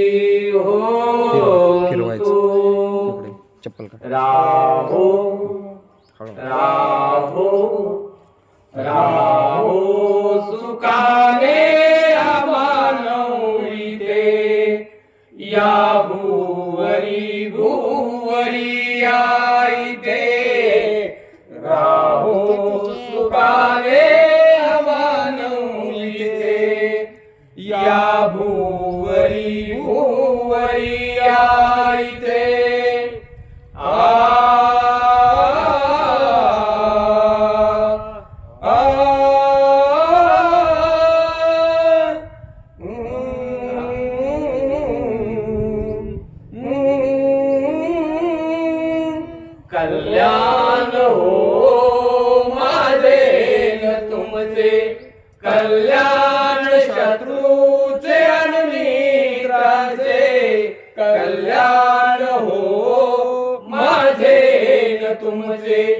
फिरव- फिरवायचं. चप्पल का राहो. राहो. राहो. सुखाने अमानविते या भुवरी भुवरी आईते राहो. सुखाने अमानविते या भुवरी भुवरी कल्याण हो माझे तुमचे. कल्याण शत्रूचे आणि मित्राचे. कल्याण हो माझे न तुमचे.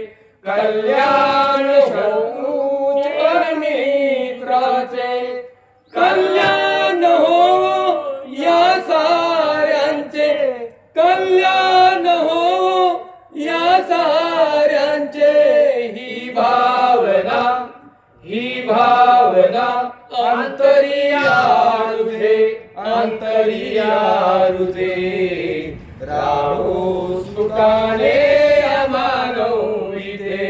कल्याण शत्रूचे आणि मित्राचे. कल्याण हो साऱ्यांचे ही भावना ही भावना अंतरिया रुजे राहो सुखाने अमानविते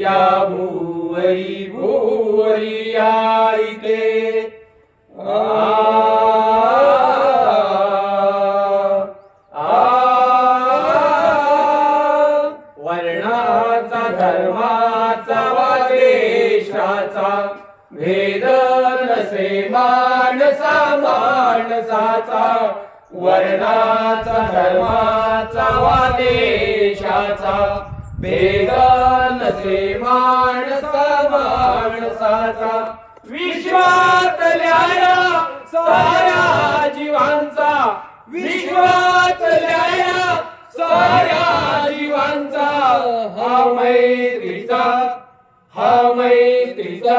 या भुवरी भुवरी आईते. धर्माचा वा देशाचा भेद नसे माणसा माणसाचा वर्णाचा धर्माचा वा देशाचा भेद नसे माणसा माणसाचा विश्वातल्या साऱ्या जीवांचा विश्वातल्या साऱ्या हा मैत्रीचा हा मैत्रीचा